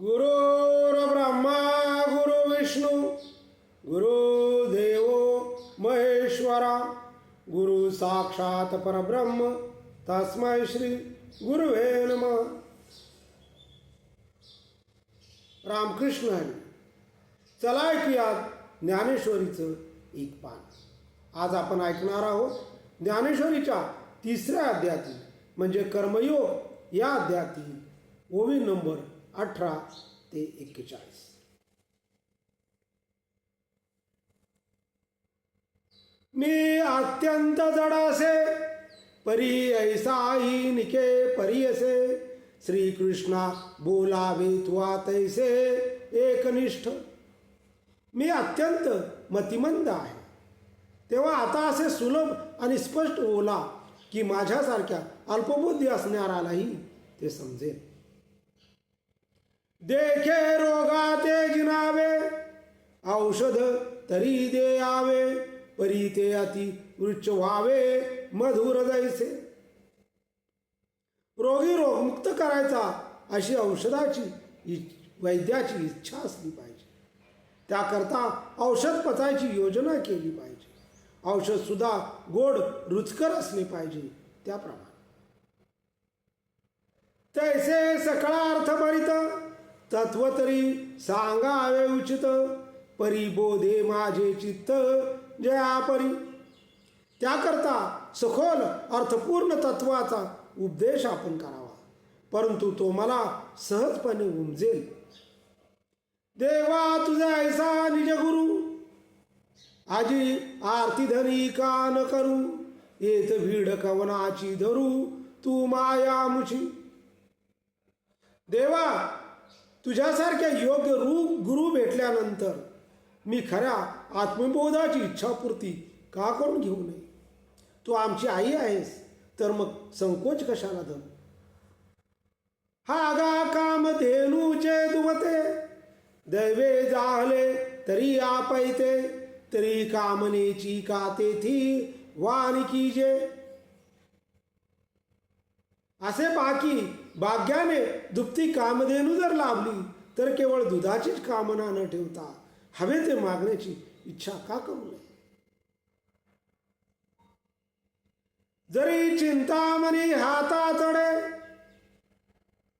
गुरुर्ब्रह्मा गुरु विष्णू गुरुदेव महेश्वरा गुरु साक्षात परब्रह्म तस्मै श्री गुरुवे नम। रामकृष्ण हरी चला ऐकूया ज्ञानेश्वरीचं एक पान. आज आपण ऐकणार आहोत ज्ञानेश्वरीच्या तिसऱ्या अध्यायातील म्हणजे कर्मयोग या अध्यायातील ओवी नंबर अठरा ते एक्केचाळीस. मी अत्यंत जडासे परी ऐसाही निके परी असे श्रीकृष्णा बोलावे तुवा तैसे एकनिष्ठ. मी अत्यंत मतिमंद आहे. तेव्हा आता असे सुलभ आणि स्पष्ट बोला की माझ्यासारख्या अल्पबुद्धी असणारालाही ते समजेल. देखे रोगा ते जिनावे औषध तरी दे यावे परी ते अति वृक्ष व्हावे मधुर जायचे. रोगी रोग मुक्त करायचा अशी औषधाची वैद्याची इच्छा असली पाहिजे. त्याकरता औषध पचायची योजना केली पाहिजे. औषध सुद्धा गोड रुचकर असले पाहिजे त्याप्रमाणे. तैसे सकळा अर्थ भरित तत्व तरी सांगावे उचित परिबोधे माझे चित्त जया परी त्याकरता सखोल अर्थपूर्ण तत्वाचा उपदेश आपण करावा परंतु तो मला सहजपणे उमजेल. देवा तुझा ऐसा निज गुरु. आजी आरती धनी का न करू? येत भीड कवनाची धरू तू माया मुची. देवा तुझ्यासारख्या योग्य रू गुरु भेटल्यानंतर मी खऱ्या आत्मबोधाची इच्छापूर्ती का करून घेऊ नये? तू आमची आई आहेस तर मग संकोच कशाला धरू? हा गा काम धेनूचे दुमते दैवे जाहले तरी आपैते तरी कामनेची का तेथी वानिकी जे असे बाकी भाग्याने दुप्ती कामधेनू जर लाभली तर केवळ दुधाचीच कामना न ठेवता हवे ते मागण्याची इच्छा का करू नये? जरी चिंतामणी हातातडे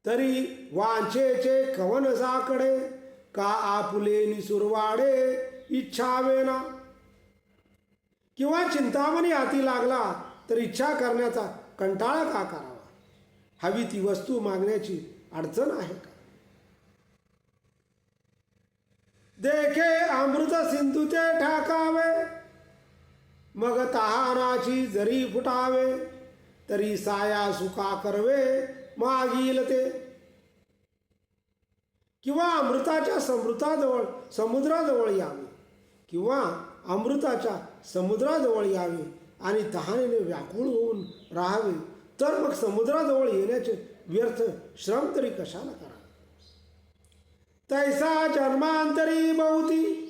तरी वांछेचे कवन साकडे का आपुले निसुरवाडे इच्छावेना किंवा चिंतामणी हाती लागला तर इच्छा करण्याचा कंटाळा का करावा? हवी ती वस्तू मागण्याची अडचण आहे का? देखे अमृत सिंधूचे ठाकावे मग तहानाची जरी फुटावे तरी साया सुका करवे मागील ते. किंवा अमृताच्या समृताजवळ समुद्राजवळ यावे किंवा अमृताच्या समुद्राजवळ यावे आणि तहानेने व्याकुळ होऊन राहावे तर मग समुद्राजवळ येण्याचे व्यर्थ श्रम तरी कशाला करा? तैसा जन्मांतरी बहुती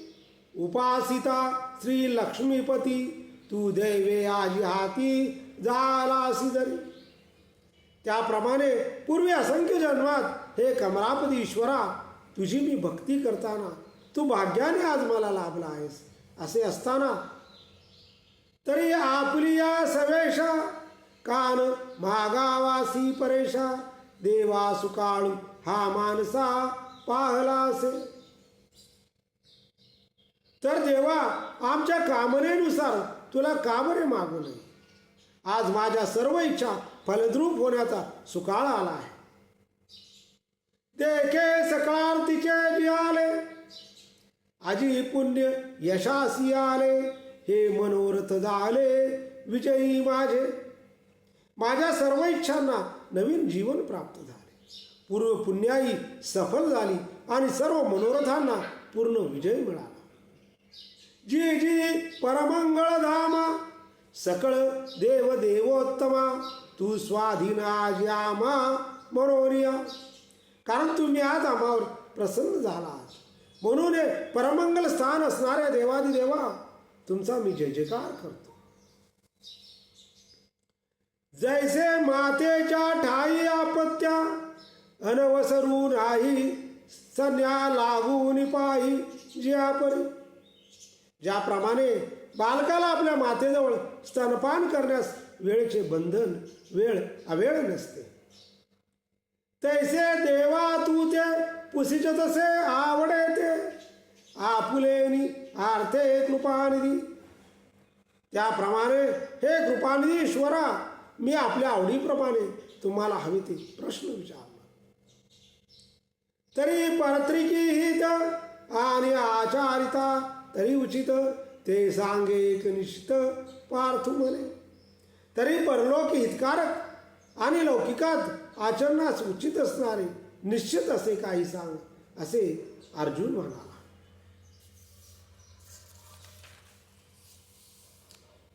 उपासिता श्री लक्ष्मीपती तू दैवे आजी हाती झालासी जरी. त्याप्रमाणे पूर्वी असंख्य जन्मात हे कमलापती ईश्वरा तुझी मी भक्ती करताना तू भाग्याने आज मला लाभला आहेस असे असताना तरी आपली या सवेशा कान मागावासी परेशा देवा सुकाळू हा मानसा पाहला असे. तर देवा आमच्या कामनेनुसार तुला कामरे मागू नये? आज माझ्या सर्व इच्छा फलद्रूप होण्याचा सुकाळ आला आहे. देखे सकाळार्तीचे आले आजी पुण्य यशासी आले हे मनोरथ झाले विजयी माझे. माझ्या सर्व इच्छांना नवीन जीवन प्राप्त झाले. पूर्व पुण्याई सफल झाली आणि सर्व मनोरथांना पूर्ण विजय मिळाला. जी जी परमंगळ धामा सकळ देव देवोत्तमा तू स्वाधीन आज मनोरिया. कारण तुम्ही आज आम्हावर प्रसन्न झाला म्हणून हे परमंगल स्थान असणाऱ्या देवादिदेवा तुमचा मी जय जयकार करतो. जैसे मातेच्या ठाई आपत्या अनवसरू नाही संन्या लागून पाही जी आपण ज्याप्रमाणे बालकाला आपल्या मातेजवळ स्तनपान करण्यास वेळेचे बंधन वेळ अवेळ नसते. तैसे देवा तू ते पुसिच तसे आवडे ते आपुलेनी आर्थे कृपानिधी. त्याप्रमाणे हे कृपानिधी ईश्वरा मी आपल्या आवडीप्रमाणे तुम्हाला हवे ते प्रश्न विचारला तरी परत्रिकी हित आणि आचारिता तरी उचित ते सांगे एक निश्चित पार्थ म्हणे. तरी परलोक हितकारक आणि लौकिकात आचरणास उचित असणारे निश्चित असे काही सांग असे अर्जुन म्हणाला.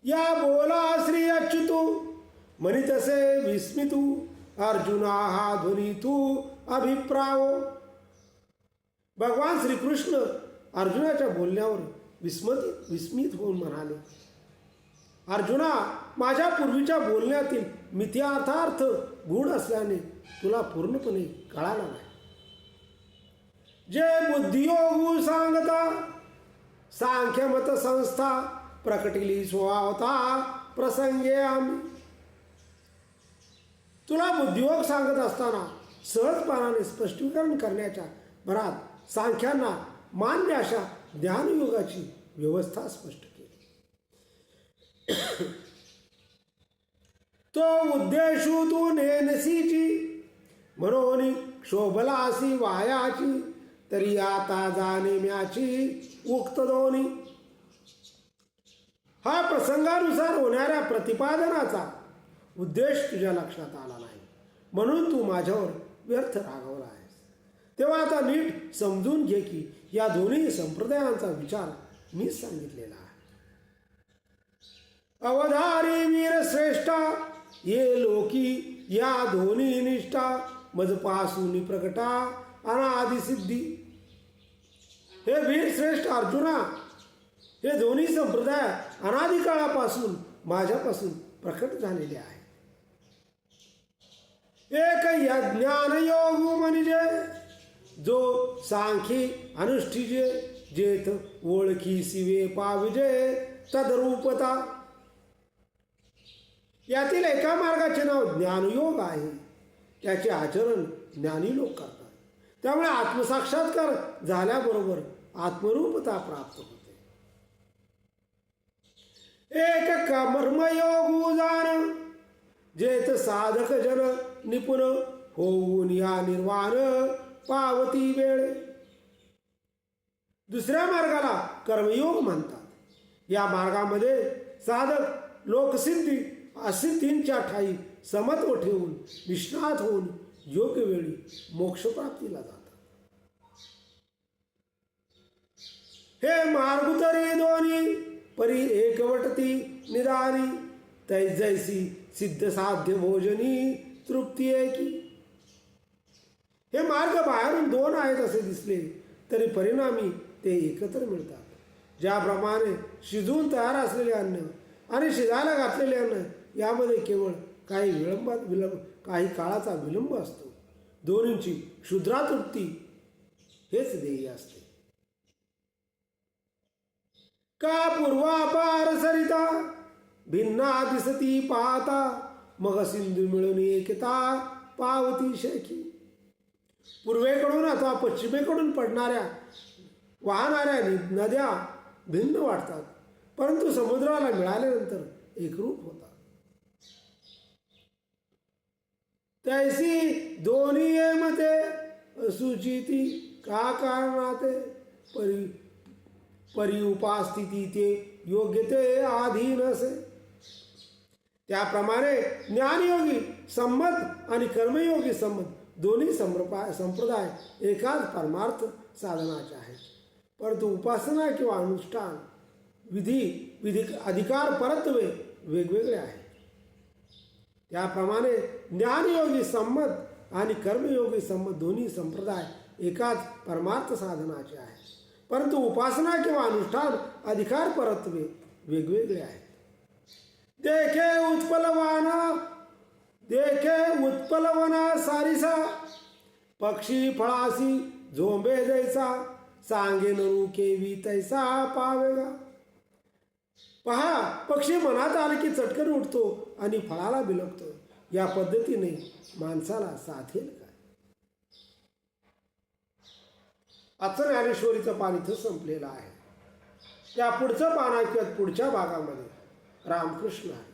या बोला श्री अच्युतू. म्हणी तसे विस्मितू अर्जुना हा ध्वनी तू अभिप्राव। भगवान श्रीकृष्ण अर्जुनाच्या बोलण्यावर विस्मत विस्मित होऊन म्हणाले अर्जुना माझ्या पूर्वीच्या बोलण्यातील मिथ्यार्थार्थ गुण असल्याने तुला पूर्णपणे कळाला नाही. जे बुद्धियोग सांगता सांख्यमत संस्था प्रकटिली स्वभावता प्रसंगे आम्ही तुला उद्योग सांगत असताना सहजपणाने स्पष्टीकरण करण्याच्या भरात सांख्यांना मान्य अशा ज्ञानयोगाची व्यवस्था स्पष्ट केली. तो उद्देशू तू नेनसीची म्हणून शोभलासी वायाची तरी आता जाणेम्याची उक्त दोन्ही हा प्रसंगानुसार होणाऱ्या प्रतिपादनाचा उद्देश तुझ्या लक्षात आला नाही. म्हणून तू माझ्यावर व्यर्थ रागवला आहेस. तेव्हा आता नीट समजून घे की या दोन्ही संप्रदायांचा विचार मी सांगितलेला आहे. अवधारी वीर श्रेष्ठा ये लोकी या दोन्ही निष्ठा मजपासून प्रकटा अनादिसिद्धी हे वीर श्रेष्ठ अर्जुना हे दोन्ही संप्रदाय अनादिकाळापासून माझ्यापासून प्रकट झालेले आहे एक यज्ञान योग म्हणजे जो सांखी अनुष्ठिजे जेथ ओळखी शिवे पाविजे तदरूपता। यातील एका मार्गाचे नाव ज्ञानयोग आहे. त्याचे आचरण ज्ञानी लोक करतात. त्यामुळे आत्मसाक्षात्कार झाल्याबरोबर आत्मरूपता प्राप्त होते. एक कर्मयोग जाण जेथ साधक जन निपुण होऊन या निर्वाण पावती वेळ. दुसऱ्या मार्गाला कर्मयोग म्हणतात. या मार्गामध्ये साधक लोकसिद्धी असिद्धींच्या ठाई समत्व ठेवून निष्णात होऊन योग्य वेळी मोक्षप्राप्तीला जातात. हे मार्गुतरी दोन्ही परी एकवटती निदानी. तैजैसी सिद्ध साध्य भोजनी तृप्ती आहे की? हे मार्ग बाहेरून दोन आहेत असे दिसले तरी परिणामी ते एकत्र मिळतात. ज्याप्रमाणे शिजून तयार असलेले अन्न आणि शिजायला घातलेले अन्न यामध्ये केवळ काही विलंबात विलंब काही काळाचा विलंब असतो. दोन्हींची क्षुद्रातृप्ती हेच ध्येय असते. का पूर्वापार सरिता? भिन्ना दिसती पाहता. मग सिंधू मिळून एकता पावती शेखी पूर्वेकडून अथवा पश्चिमेकडून पडणाऱ्या वाहणाऱ्या नद्या भिन्न वाटतात परंतु समुद्राला मिळाल्यानंतर एकरूप होतात. तैसी दोन्ही मते सुचिती का कारणाते परी परी उपास्थिती ते योग्य ते अधीन असे त्याप्रमाणे ज्ञानयोगी संमत आणि कर्मयोगी संमत दोन्ही संप्रपा, संप्रदाय एकाच परमार्थ साधनाचे आहेत. परंतु उपासना किंवा अनुष्ठान, विधी विधी, अधिकार परत्वे वेगवेगळे आहेत. त्याप्रमाणे ज्ञानयोगी संमत आणि कर्मयोगी संमत दोन्ही संप्रदाय एकाच परमार्थ साधनाचे आहेत. परंतु उपासना किंवा अनुष्ठान अधिकार परत्वे वेगवेगळे आहेत. देखे उत्पलवाना देखे उत्पलवना सारिसा पक्षी फळासी झोंबे जैसा सांगेन केवी तैसा पावेगा. पहा पक्षी मनात आले की चटकन उठतो आणि फळाला बिलगतो. या पद्धतीने माणसाला साधेल काय आजचं ज्ञानेश्वरीचं पान इथं संपलेलं आहे. त्या पुढचं पान ऐकूयात पुढच्या भागामध्ये. रामकृष्ण आहे.